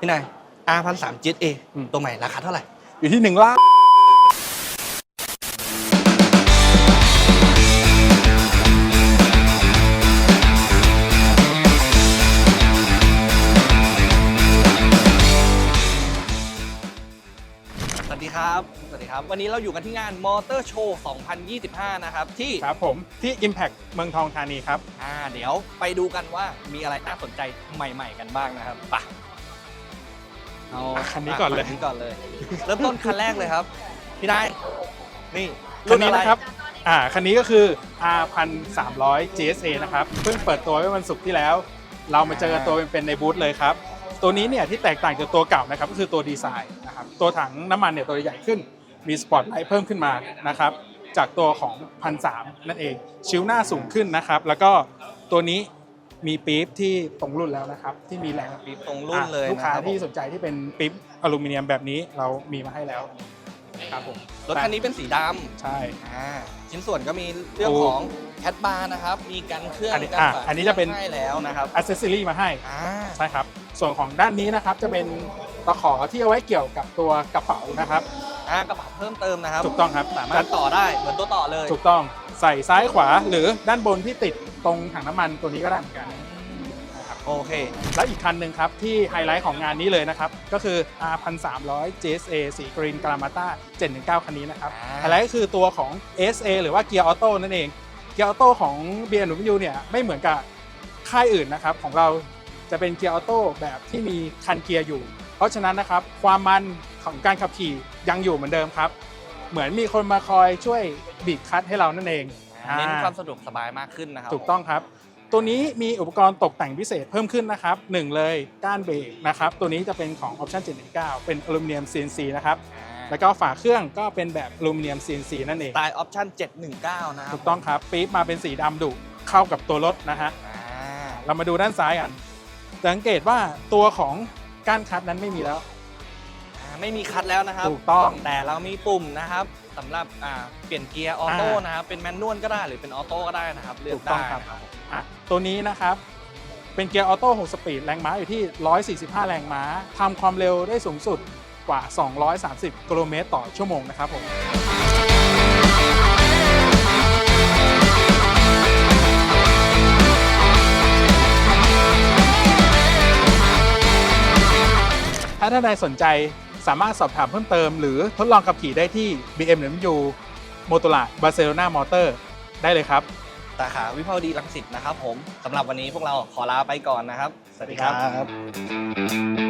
พี่นาย R พันสาม GSA อืม ตัวใหม่ราคาเท่าไหร่ อยู่ที่หนึ่งล้านสวัสดีครับ สวัสดีครับ วันนี้เราอยู่กันที่งาน Motor Show 2025 นะครับ ที่ครับผมที่ Impact เมืองทองธานีครับ อ่าเดี๋ยวไปดูกันว่ามีอะไรน่าสนใจใหม่ ๆ กันบ้างนะครับไป เอาอะคันนี้ก่อนเลย คันนี้ก่อนเลย เริ่มต้นคันแรกเลยครับ พี่นายนี่คันนี้อไรนะครับ อ่า คันนี้ก็คือ R 1 3 0 0 GSA นะครับ เพิ่งเปิดตัวไว้วันศุกร์ที่แล้ว เรามาเจอกันตัวเป็นๆในบูธเลยครับ ตัวนี้เนี่ยที่แตกต่างจากตัวเก่านะครับ ก็คือตัวดีไซน์นะครับ ตัวถังน้ำมันเนี่ยตัวใหญ่ขึ้น มีสปอร์ตไลท์เพิ่มขึ้นมานะครับ จากตัวของพันสนั่นเอง ชิวหน้าสูงขึ้นนะครับ แล้วก็ตัวนี้ มีปี๊บที่ตรงรุ่นแล้วนะครับ ที่มีแรงปี๊บตรงรุ่นเลยอะลูกค้านะครับที่สนใจที่เป็นปี๊บอลูมิเนียมแบบนี้เรามีมาให้แล้วครับผมรถคันนี้เป็นสีดำใช่อ่าชิ้นส่วนก็มีเรื่องของแคดบาร์นะครับ มีกันเครื่องอันนี้กันอะฝาอันนี้จะเป็นให้แล้วนะครับอัซเซอรี่มาให้อ่าใช่ครับ ส่วนของด้านนี้นะครับจะเป็นตะขอที่เอาไว้เกี่ยวกับตัวกระเป๋านะครับอ่ากระเป๋าเพิ่มเติมนะครับ ถูกต้องครับสามารถต่อได้เหมือนตัวต่อเลย ถูกต้อง ใส่ซ้ายขวาหรือด้านบนที่ติดตรงถังน้ำมันตัวนี้ก็ได้เหมือนกันนะครับโอเค แล้วอีกคันหนึ่งครับ ที่ไฮไลท์ของงานนี้เลยนะครับ ก็คือ R 1 3 0 0 GSA สีกรีนกรามาต้า719 คันนี้นะครับอ่าไฮไลท์ก็คือตัวของ SA หรือว่าเกียร์ออโต้นั่นเอง เกียร์ออโต้ของ BMW เนี่ยไม่เหมือนกับค่ายอื่นนะครับของเราจะเป็นเกียร์ออโต้แบบที่มีคันเกียร์อยู่ เพราะฉะนั้นนะครับความมันของการขับขี่ยังอยู่เหมือนเดิมครับ เหมือนมีคนมาคอยช่วย บีบคลัตช์ให้เรานั่นเองเน้นอ่าความสะดวกสบายมากขึ้นนะครับถูกต้องครับ ตัวนี้มีอุปกรณ์ตกแต่งพิเศษเพิ่มขึ้นนะครับหนึ่งเลยก้านเบรกนะครับตัวนี้จะเป็นของ Option 719 เป็นอลูมิเนียม CNC นะครับแล้วก็ฝาเครื่องก็เป็นแบบอลูมิเนียม CNC นั่นเองสไตล์ออปชั่น719 นะครับถูกต้องครับปี๊บมาเป็นสีดำดุเข้ากับตัวรถนะฮะอ่าเรามาดูด้านซ้ายกันสังเกตว่าตัวของก้านคัดนั้นไม่มีแล้วอ่า ไม่มีคัดแล้วนะครับถูกต้องแต่เรามีปุ่มนะครับสำหรับอ่าเปลี่ยนเกียร์ออโต้อ่าน นะครับเป็นแมนนวลก็ได้หรือเป็นออโต้ก็ได้นะครับเลือถูกกต้องได้ครับนะครับอะตัวนี้นะครับ เป็นเกียร์ออโต้6สปีด แรงม้าอยู่ที่ 145 แรงม้าทำความเร็วได้สูงสุดกว่า 230 กิโลเมตรต่อชั่วโมงนะครับผม ถ้าท่านใดสนใจ สามารถสอบถามเพิ่มเติม หรือทดลองขับขี่ได้ที่ BMW m o t o r a Barcelona Motor ได้เลยครับสาขาวิภาวดีรังสิตนะครับผมสำหรับวันนี้พวกเราขอลาไปก่อนนะครับ สวัสดีครับ